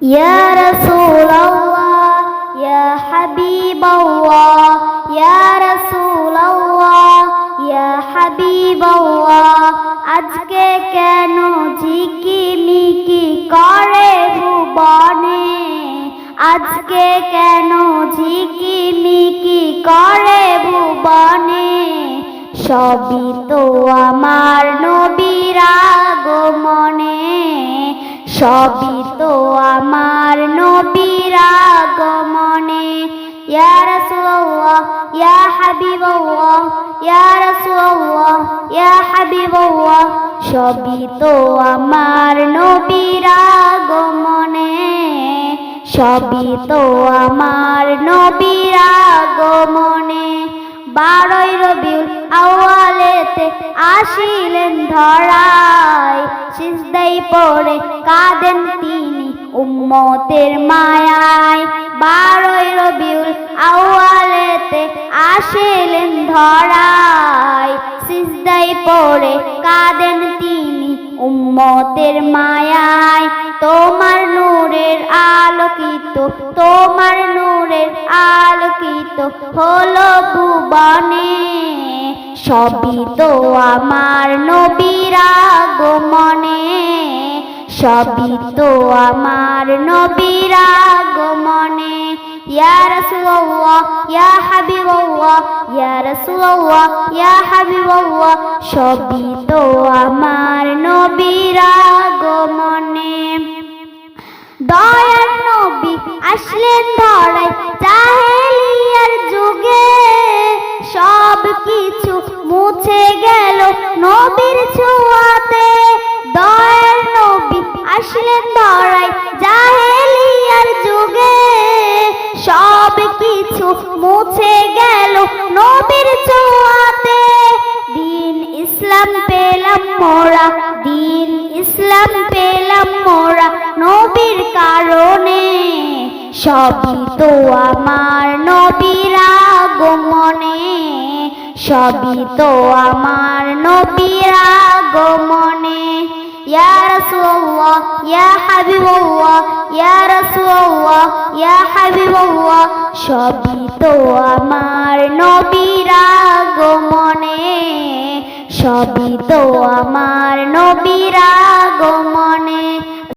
يا رسول الله يا حبيب الله يا رسول الله يا حبيب الله আজকে কেন ঝিকিমিকি করে ভুবনে আজকে কেন ঝিকিমিকি করে ভুবনে সবই তো আমার নবীর আগমনে সবই ইয়া হাবিবাল্লাহ। সবই তো আমার নবীর আগমনে, সবই তো আমার নবীর আগমনে। বারোই রবিউল আওয়ালেতে আসিলেন ধরায় সিজদাই পড়ে কাঁদেন তিনি উম্মতের মায়ায়। বারোই রবিউল আওয়ালেতে আসিলেন ধরায়। সিজদাই পড়ে কাঁদেন তিনি উম্মতের মায়ায়। তোমার নূরের আলোকিত, তোমার নূরের আলোকিত হলো ভুবনে। সবই তো আমার নবীর আগমনে। সবই তো আমার নবীর সবই তো আমার নবীর আগমনে। দয়ার নবী আসলেন জাহেলিয়ার যুগে। সব কিছু মুছে গেল নবীর ছোঁয়াতে। দয়ার নবী আসলেন ধরায় জাহেলিয়ার যুগে। সব কিছু মুছে গেল নবীর ছোঁয়াতে দিন ইসলাম পেলাম মোরা, দিন ইসলাম পেলাম মোরা নবীর কারণে। সবই তো আমার নবীর আগমনে। সবই তো আমার নবীর আগমনে। ইয়া রাসূলুল্লাহ, ইয়া হাবিবাল্লাহ ইয়া রাসূলুল্লাহ ইয়া হাবিবাল্লাহ সবই তো আমার নবীর আগমনে সবই তো আমার নবীর আগমনে।